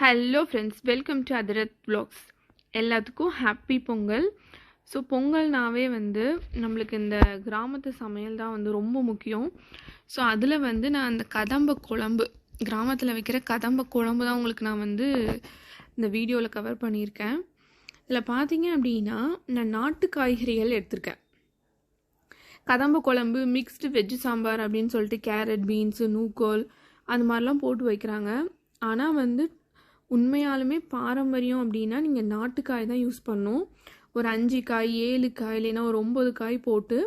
Hello friends welcome to Adhirath vlogs எல்லாத்துக்கும் happy Pongal. So பொங்கல்னாவே வந்து நம்மளுக்கு இந்த கிராமத்து சமையல் தான் வந்து ரொம்ப முக்கியம். ஸோ அதில் வந்து நான் அந்த கதம்ப குழம்பு கிராமத்தில் வைக்கிற கதம்ப குழம்பு தான் உங்களுக்கு நான் வந்து இந்த வீடியோவில் கவர் பண்ணியிருக்கேன். இதில் பார்த்தீங்க அப்படின்னா நான் நாட்டு காய்கறிகள் எடுத்திருக்கேன். கதம்ப குழம்பு மிக்ஸ்டு வெஜ்ஜு சாம்பார் அப்படின்னு சொல்லிட்டு கேரட் பீன்ஸு நூக்கோல் அந்த மாதிரிலாம் போட்டு வைக்கிறாங்க. ஆனால் வந்து உண்மையாலுமே பாரம்பரியம் அப்படின்னா நீங்கள் நாட்டுக்காய் தான் யூஸ் பண்ணும். ஒரு அஞ்சு காய் ஏழு காய் இல்லைன்னா ஒரு ஒம்பது காய் போட்டு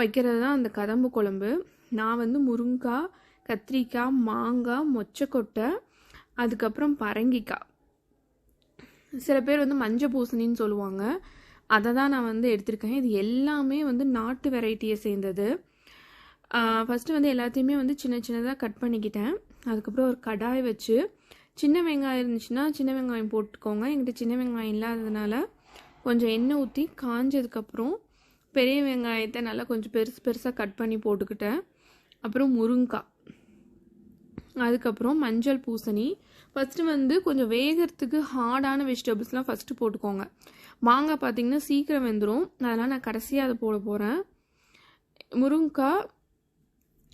வைக்கிறது தான் அந்த கதம்பு குழம்பு. நான் வந்து முருங்காய் கத்திரிக்காய் மாங்காய் மொச்சக்கொட்டை அதுக்கப்புறம் பரங்கிக்காய். சில பேர் வந்து மஞ்சள் பூசணின்னு சொல்லுவாங்க. அதை தான் நான் வந்து எடுத்திருக்கேன். இது எல்லாமே வந்து நாட்டு வெரைட்டியை சேர்ந்தது. ஃபஸ்ட்டு வந்து எல்லாத்தையுமே வந்து சின்ன சின்னதாக கட் பண்ணிக்கிட்டேன். அதுக்கப்புறம் ஒரு கடாய் வச்சு சின்ன வெங்காயம் இருந்துச்சுன்னா சின்ன வெங்காயம் போட்டுக்கோங்க. என்கிட்ட சின்ன வெங்காயம் இல்லாததுனால கொஞ்சம் எண்ணெய் ஊற்றி காஞ்சதுக்கப்புறம் பெரிய வெங்காயத்தை நல்லா கொஞ்சம் பெருசு பெருசாக கட் பண்ணி போட்டுக்கிட்டேன். அப்புறம் முருங்காய் அதுக்கப்புறம் மஞ்சள் பூசணி. ஃபஸ்ட்டு வந்து கொஞ்சம் வேகிறதுக்கு ஹார்டான வெஜிடபிள்ஸ்லாம் ஃபஸ்ட்டு போட்டுக்கோங்க. மாங்காய் பார்த்திங்கன்னா சீக்கிரம் வெந்துடும் அதனால் நான் கடைசியாக அதை போட போகிறேன் முருங்காய்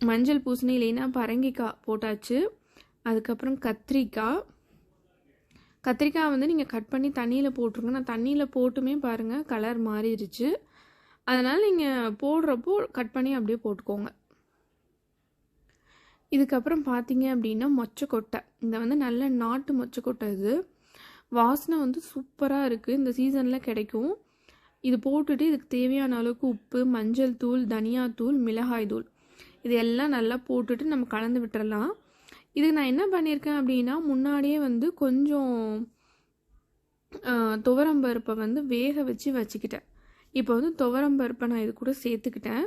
மஞ்சள் பூசணி இல்லைன்னா பரங்கிக்காய் போட்டாச்சு. அதுக்கப்புறம் கத்திரிக்காய் கத்திரிக்காய் வந்து நீங்கள் கட் பண்ணி தண்ணியில் போட்டுருங்க. நான் தண்ணியில் போட்டுமே பாருங்கள் கலர் மாறிடுச்சு அதனால் நீங்கள் போடுறப்போ கட் பண்ணி அப்படியே போட்டுக்கோங்க. இதுக்கப்புறம் பார்த்தீங்க அப்படின்னா மொச்சக்கொட்டை. இந்த வந்து நல்ல நாட்டு மொச்சக்கொட்டை இது. வாசனை வந்து சூப்பராக இருக்குது இந்த சீசனில் கிடைக்கும். இது போட்டுட்டு இதுக்கு தேவையான அளவுக்கு உப்பு மஞ்சள் தூள் தனியாத்தூள் மிளகாய் தூள் இது எல்லாம் நல்லா போட்டுட்டு நம்ம கலந்து விட்டுறலாம். இதுக்கு நான் என்ன பண்ணியிருக்கேன் அப்படின்னா முன்னாடியே வந்து கொஞ்சம் துவரம்பருப்பை வந்து வேக வச்சு வச்சுக்கிட்டேன். இப்போ வந்து துவரம்பருப்பை நான் இது கூட சேர்த்துக்கிட்டேன்.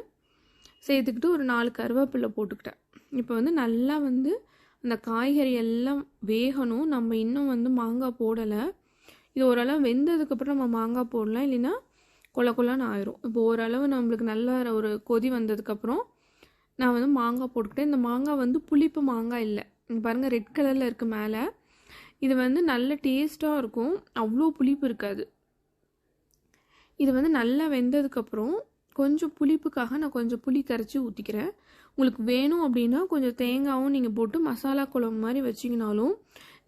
சேர்த்துக்கிட்டு ஒரு நாலு கருவேப்பிலை போட்டுக்கிட்டேன். இப்போ வந்து நல்லா வந்து அந்த காய்கறி எல்லாம் வேகணும். நம்ம இன்னும் வந்து மாங்காய் போடலை. இது ஓரளவு வெந்ததுக்கப்புறம் நம்ம மாங்காய் போடலாம். இல்லைன்னா கொல கொலான்னு ஆயிரும். இப்போ ஓரளவு நம்மளுக்கு நல்ல ஒரு கொதி வந்ததுக்கப்புறம் நான் வந்து மாங்காய் போட்டுக்கிட்டேன். இந்த மாங்காய் வந்து புளிப்பு மாங்காய் இல்லை. பாருங்கள் ரெட் கலரில் இருக்குது மேலே. இது வந்து நல்ல டேஸ்ட்டாக இருக்கும். அவ்வளோ புளிப்பு இருக்காது. இது வந்து நல்லா வெந்ததுக்கப்புறம் கொஞ்சம் புளிப்புக்காக நான் கொஞ்சம் புளி கரைச்சி ஊற்றிக்கிறேன் உங்களுக்கு வேணும் அப்படின்னா கொஞ்சம் தேங்காயும் நீங்கள் போட்டு மசாலா குழம்பு மாதிரி வச்சிங்கனாலும்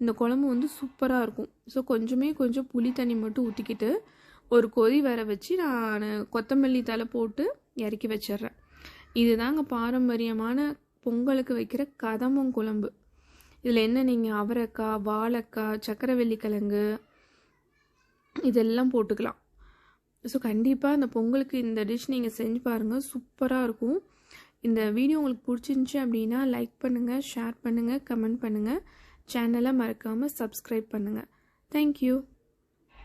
இந்த குழம்பு வந்து சூப்பராக இருக்கும். ஸோ கொஞ்சமே கொஞ்சம் புளி தண்ணி மட்டும் ஊற்றிக்கிட்டு ஒரு கொதி வர வச்சு நான் கொத்தமல்லி தலை போட்டு இறக்கி வச்சிட்றேன். இதுதாங்க பாரம்பரியமான பொங்கலுக்கு வைக்கிற கதம்பம் குழம்பு. இதில் என்ன நீங்கள் அவரைக்காய் வாழைக்காய் சக்கரவள்ளி கிழங்கு இதெல்லாம் போட்டுக்கலாம். ஸோ கண்டிப்பாக இந்த பொங்கலுக்கு இந்த டிஷ் நீங்கள் செஞ்சு பாருங்கள் சூப்பராக இருக்கும். இந்த வீடியோ உங்களுக்கு பிடிச்சிருந்துச்சி அப்படின்னா லைக் பண்ணுங்கள் ஷேர் பண்ணுங்கள் கமெண்ட் பண்ணுங்கள் சேனலை மறக்காமல் சப்ஸ்கிரைப் பண்ணுங்கள் தேங்க்யூ